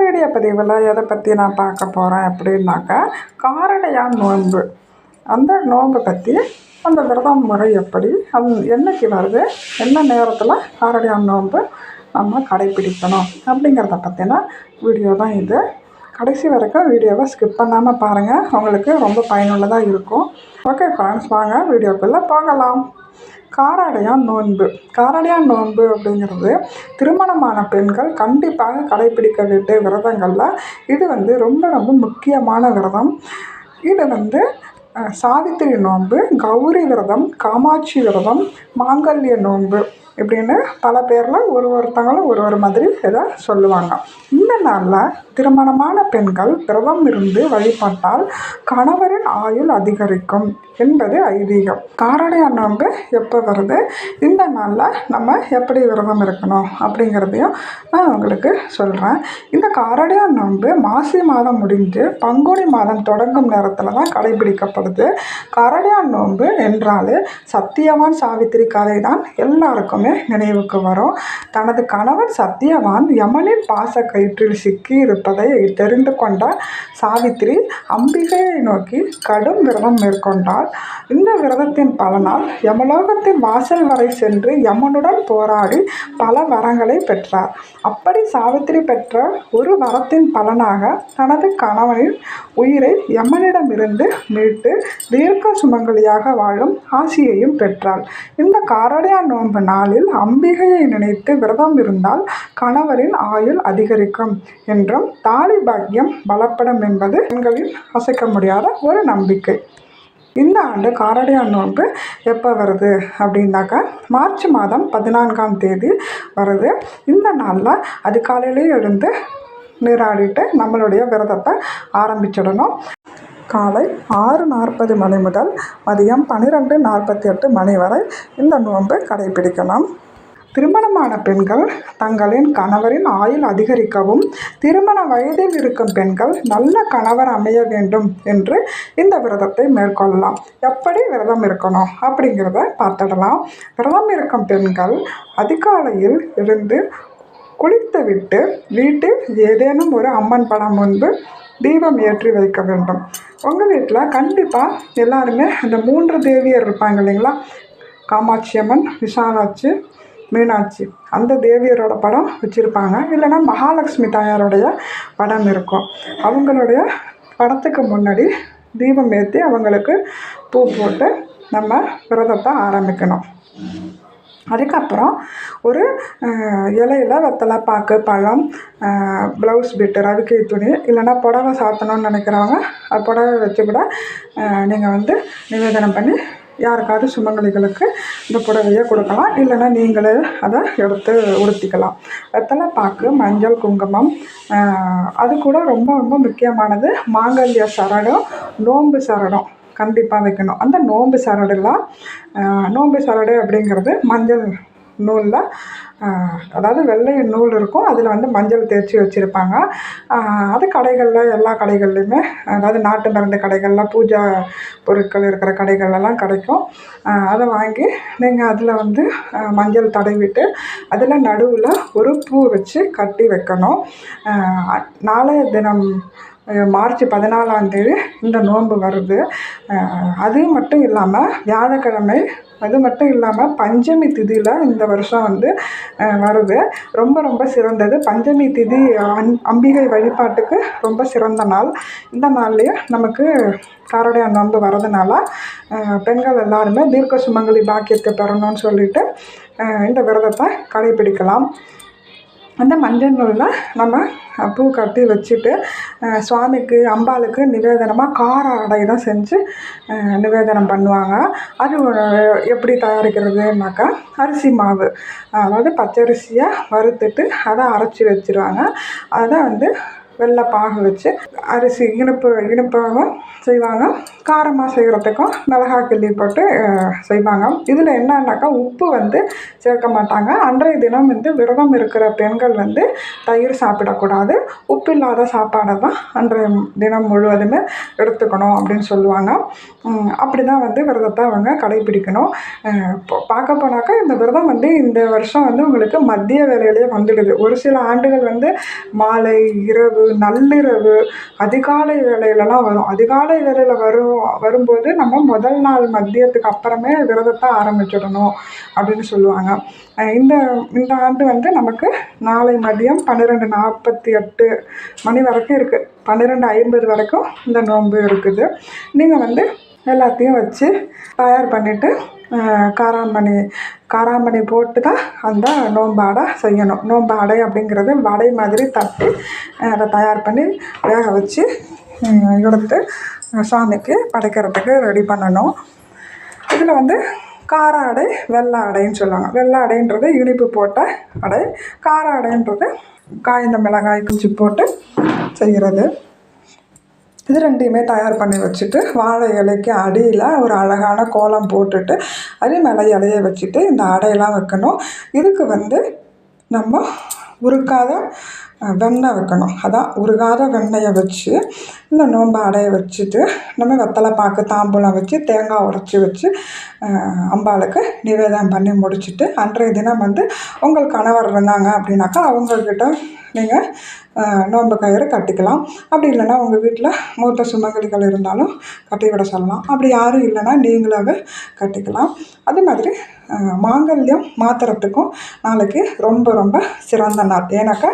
Video பதிவில் எதை பற்றி நான் பார்க்க போகிறேன் அப்படின்னாக்கா காரடையா நோன்பு. அந்த நோன்பை பற்றி அந்த விரதம் முறை எப்படி அது என்னைக்கு வருது என்ன நேரத்தில் காரடையா நோன்பு நம்ம கடைப்பிடிக்கணும் அப்படிங்கிறத பற்றின வீடியோ தான் இது. கடைசி வரைக்கும் வீடியோவை ஸ்கிப் பண்ணாமல் பாருங்கள் உங்களுக்கு ரொம்ப பயனுள்ளதாக இருக்கும். ஓகே ஃப்ரெண்ட்ஸ் வாங்க வீடியோக்குள்ளே போகலாம். காராடையான் நோன்பு. காரடையான் நோன்பு அப்படிங்கிறது திருமணமான பெண்கள் கண்டிப்பாக கடைப்பிடிக்க வேண்டிய விரதங்களில் இது வந்து ரொம்ப ரொம்ப முக்கியமான விரதம். இது வந்து சாவித்திரி நோன்பு கௌரி விரதம் காமாட்சி விரதம் மாங்கல்ய நோன்பு இப்படின்னு பல பேரில் ஒரு ஒருத்தங்களும் ஒரு ஒரு மாதிரி இதை சொல்லுவாங்க. இந்த நாளில் திருமணமான பெண்கள் விரதம் இருந்து வழிபட்டால் கணவரின் ஆயுள் அதிகரிக்கும் என்பது ஐதீகம். காரடையான் நோன்பு எப்போ வருது? இந்த நாளில் நம்ம எப்படி விரதம் இருக்கணும் அப்படிங்கிறதையும் நான் உங்களுக்கு சொல்கிறேன் இந்த காரடையான் நோன்பு மாசி மாதம் முடிஞ்சு பங்குனி மாதம் தொடங்கும் நேரத்தில் தான் கடைபிடிக்கப்படுது. காரடையான் நோன்பு என்றாலே சத்தியவான் சாவித்திரி கதை தான் எல்லாருக்குமே நினைவுக்கு வரும். தனது கணவன் சத்யவான் யமனின் பாச கயிற்றில் சிக்கி இருப்பதை தெரிந்து கொண்ட சாவித்திரி அம்பிகையை நோக்கி கடும் விரதம் மேற்கொண்டார் இந்த விரதத்தின் பலனால் யமலோகத்தின் வாசல் வரை சென்று யமனுடன் போராடி பல வரங்களை பெற்றார். அப்படி சாவித்திரி பெற்ற ஒரு வரத்தின் பலனாக தனது கணவனின் உயிரை யமனிடமிருந்து மீட்டு தீர்க்க சுமங்கலியாக வாழும் ஆசியையும் பெற்றாள். இந்த காரடையா நோன்பு நாளில் அம்பிகையை நினைத்து விரதம் இருந்தால் கணவரின் ஆயுள் அதிகரிக்கும் என்றும் தாலி பாக்கியம் பலப்படும் என்பது பெண்களின் அசைக்க முடியாத ஒரு நம்பிக்கை. இந்த ஆண்டு காரடையான் நோன்பு எப்போ வருது அப்படின்னாக்கா மார்ச் மாதம் பதினான்காம் தேதி வருது. இந்த நாளில் அதிகாலையிலேயே எழுந்து நீராடிட்டு நம்மளுடைய விரதத்தை ஆரம்பிச்சிடணும். காலை ஆறு நாற்பது மணி முதல் மதியம் பன்னிரெண்டு நாற்பத்தி எட்டு மணி வரை இந்த நோன்பை கடைபிடிக்கணும் திருமணமான பெண்கள் தங்களின் கணவரின் ஆயுள் அதிகரிக்கவும் திருமண வயதில் இருக்கும் பெண்கள் நல்ல கணவர் அமைய வேண்டும் என்று இந்த விரதத்தை மேற்கொள்ளலாம். எப்படி விரதம் இருக்கணும் அப்படிங்கிறத பார்த்துடலாம். விரதம் இருக்கும் பெண்கள் அதிகாலையில் இருந்து குளித்துவிட்டு வீட்டில் ஏதேனும் ஒரு அம்மன் படம் முன்பு தீபம் ஏற்றி வைக்க வேண்டும். உங்கள் வீட்டில் கண்டிப்பாக எல்லாருமே அந்த மூன்று தேவியர் இருப்பாங்க இல்லைங்களா? காமாட்சி அம்மன் விசாலாட்சி மீனாட்சி. அந்த தேவியரோட படம் வச்சுருப்பாங்க. இல்லைன்னா மகாலட்சுமி தாயாருடைய படம் இருக்கும். அவங்களுடைய படத்துக்கு முன்னாடி தீபம் ஏற்றி அவங்களுக்கு பூ போட்டு நம்ம விரதத்தை ஆரம்பிக்கணும். அதுக்கப்புறம் ஒரு இலையில் வெத்தலை பாக்கு பழம் ப்ளவுஸ் பிட்டு ரவிக்கை துணி இல்லைன்னா புடவை சாத்தணும்னு நினைக்கிறவங்க புடவை வச்சு கூட நீங்கள் வந்து நிவேதனம் பண்ணி யாருக்காவது சுமங்கலிகளுக்கு இந்த புடவையை கொடுக்கலாம். இல்லைன்னா நீங்களே அதை எடுத்து உடுத்திக்கலாம். வெத்தலை பாக்கு மஞ்சள் குங்குமம் அது கூட ரொம்ப ரொம்ப முக்கியமானது மாங்கல்ய சரடம் நோன்பு சரடம் கண்டிப்பாக வைக்கணும். அந்த நோன்பு சரடுலாம் நோம்பு சரடு அப்படிங்கிறது மஞ்சள் நூலில் அதாவது வெள்ளை நூல் இருக்கும். அதில் வந்து மஞ்சள் தேய்ச்சி வச்சுருப்பாங்க. அது கடைகளில் எல்லா கடைகள்லையுமே அதாவது நாட்டு மருந்து கடைகளில் பூஜா பொருட்கள் இருக்கிற கடைகள்லாம் கிடைக்கும். அதை வாங்கி நீங்கள் அதில் வந்து மஞ்சள் தடவிட்டு அதில் நடுவில் ஒரு பூ வச்சு கட்டி வைக்கணும். நாளைய தினம் மார்ச் பதினாலாம் தேதி இந்த நோன்பு வருது. அது மட்டும் இல்லாமல் வியாழக்கிழமை அது மட்டும் இல்லாமல் பஞ்சமி திதியில் இந்த வருஷம் வந்து வருது. ரொம்ப ரொம்ப சிறந்தது. பஞ்சமி திதி அன் அம்பிகை வழிபாட்டுக்கு ரொம்ப சிறந்த நாள். இந்த நாள்லேயே நமக்கு காரோடைய நோன்பு வரதுனால பெண்கள் எல்லாருமே தீர்க்க சுமங்கலி பாக்கியத்தை பெறணும்னு சொல்லிட்டு இந்த விரதத்தை கடைபிடிக்கலாம். அந்த மஞ்சள் நூலில் நம்ம பூ கட்டி வச்சுட்டு சுவாமிக்கு அம்பாளுக்கு நிவேதனமாக கார அடை தான் செஞ்சு நிவேதனம் பண்ணுவாங்க. அது எப்படி தயாரிக்கிறதுனாக்கா அரிசி மாவு அதாவது பச்சரிசியை வறுத்துட்டு அதை அரைச்சி வச்சுருவாங்க. அதை வந்து வெள்ளை பாகு வச்சு அரிசி இனிப்பு இனிப்பாகவும் செய்வாங்க. காரமாக செய்கிறதுக்கும் மிளகா கிள்ளி போட்டு செய்வாங்க. இதில் என்னன்னாக்கா உப்பு வந்து சேர்க்க மாட்டாங்க. அன்றைய தினம் வந்து விரதம் இருக்கிற பெண்கள் வந்து தயிர் சாப்பிடக்கூடாது. உப்பு இல்லாத சாப்பாடை தான் அன்றைய தினம் முழுவதுமே எடுத்துக்கணும் அப்படின்னு சொல்லுவாங்க. அப்படி தான் வந்து விரதத்தை அவங்க கடைபிடிக்கணும். பார்க்க போனாக்கா இந்த விரதம் வந்து இந்த வருஷம் வந்து உங்களுக்கு மதிய வேலையிலேயே வந்துடுது. ஒரு சில ஆண்டுகள் வந்து மாலை இரவு நள்ளிரவு அதிகாலை வேலையிலலாம் வரும். அதிகாலை வேலையில் வரும் வரும்போது நம்ம முதல் நாள் மதியத்துக்கு அப்புறமே விரதத்தை ஆரம்பிச்சிடணும் அப்படின்னு சொல்லுவாங்க. இந்த இந்த ஆண்டு வந்து நமக்கு நாளை மதியம் பன்னிரெண்டு நாற்பத்தி எட்டு மணி வரைக்கும் இருக்குது பன்னிரெண்டு ஐம்பது வரைக்கும் இந்த நோன்பு இருக்குது. நீங்கள் வந்து எல்லாத்தையும் வச்சு தயார் பண்ணிவிட்டு காராமணி காராமணி போட்டு தான் அந்த நோம்பாடை செய்யணும். நோன்பு அடை அப்படிங்கிறது வடை மாதிரி தட்டி அதை தயார் பண்ணி வேக வச்சு எடுத்து சாமிக்கு படைக்கிறதுக்கு ரெடி பண்ணணும். இதில் வந்து கார அடை வெள்ளை அடைன்னு சொல்லுவாங்க. வெள்ளை அடைன்றது இனிப்பு போட்ட அடை. கார அடைன்றது காய்ந்த மிளகாய் குச்சி போட்டு செய்கிறது. இது ரெண்டையுமே தயார் பண்ணி வச்சுட்டு வாழை இலைக்கு அடியில் ஒரு அழகான கோலம் போட்டுட்டு அதே மேலே இலைய வச்சுட்டு இந்த அடையெல்லாம் வைக்கணும். இதுக்கு வந்து நம்ம உருக்காத வெண்ணெய் வைக்கணும். அதான் உருகாத வெண்ணெயை வச்சு இந்த நோன்பை அடைய வச்சுட்டு நம்ம வெத்தலை பாக்கு தாம்பூலம் வச்சு தேங்காய் உடச்சி வச்சு அம்பாளுக்கு நிவேதனம் பண்ணி முடிச்சுட்டு அன்றைய தினம் வந்து உங்கள் கணவர் இருந்தாங்க அப்படின்னாக்கா அவங்கக்கிட்ட நீங்கள் நோன்பு கயிறு கட்டிக்கலாம். அப்படி இல்லைன்னா உங்கள் வீட்டில் மூத்த சுமங்கலிகள் இருந்தாலும் கட்டி விட சொல்லலாம். அப்படி யாரும் இல்லைன்னா நீங்களாகவே கட்டிக்கலாம். அது மாதிரி மாங்கல்யம் மாத்துறதுக்கும் நாளைக்கு ரொம்ப ரொம்ப சிறந்த நாள். ஏன்னாக்கா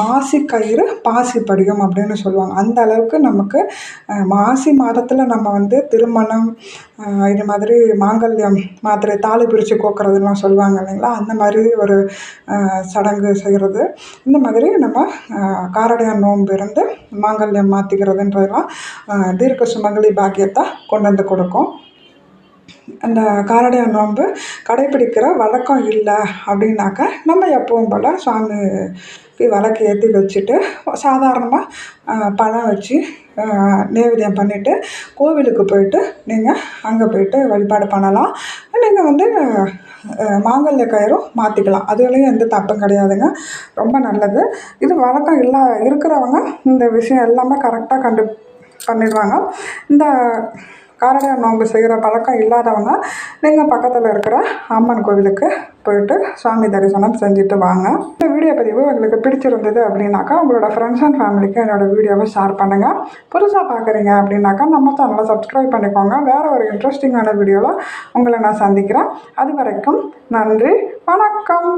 மாசி கயிறு பாசி படியும் அப்படின்னு சொல்லுவாங்க. அந்த அளவுக்கு நமக்கு மாசி மாதத்தில் நம்ம வந்து திருமணம் இது மாதிரி மாங்கல்யம் மாத்திரை தாலி பிரித்து கோக்குறதுலாம் சொல்லுவாங்க இல்லைங்களா? அந்த மாதிரி ஒரு சடங்கு செய்கிறது இந்த மாதிரி நம்ம காரடையான் நோன்பு இருந்து மாங்கல்யம் மாற்றிக்கிறதுன்றதெல்லாம் தீர்க்க சுமங்கலி பாக்கியத்தை கொண்டு வந்து கொடுக்கும். அந்த காரடையான் நோன்பு கடைப்பிடிக்கிற வழக்கம் இல்லை அப்படின்னாக்கா நம்ம எப்பவும் போல் சாமிக்கு விளக்கு ஏற்றி வச்சுட்டு சாதாரணமாக பழம் வச்சு அஹ், பண்ணிவிட்டு கோவிலுக்கு போயிட்டு நீங்கள் அங்கே போயிட்டு வழிபாடு பண்ணலாம். நீங்கள் வந்து மாங்கல்ய கயிறும் மாற்றிக்கலாம் அதுலேயும் எந்த தப்பும் கிடையாதுங்க. ரொம்ப நல்லது. இது வழக்கம் இல்லை இருக்கிறவங்க இந்த விஷயம் எல்லாமே கரெக்டாக கண்டு பண்ணிடுவாங்க. இந்த காரணம் நோன்பு செய்கிற பழக்கம் இல்லாதவங்க நீங்கள் பக்கத்தில் இருக்கிற அம்மன் கோவிலுக்கு போயிட்டு சாமி தரிசனம் செஞ்சுட்டு வாங்க. இந்த வீடியோ பதிவு உங்களுக்கு பிடிச்சிருந்தது அப்படின்னாக்கா உங்களோட ஃப்ரெண்ட்ஸ் அண்ட் ஃபேமிலிக்கு என்னோடய வீடியோவை ஷேர் பண்ணுங்கள் புதுசாக பார்க்குறீங்க அப்படின்னாக்கா நம்ம சேனலை சப்ஸ்கிரைப் பண்ணிக்கோங்க. வேறு ஒரு இன்ட்ரெஸ்டிங்கான வீடியோவில் உங்களை நான் சந்திக்கிறேன். அது வரைக்கும் நன்றி வணக்கம்.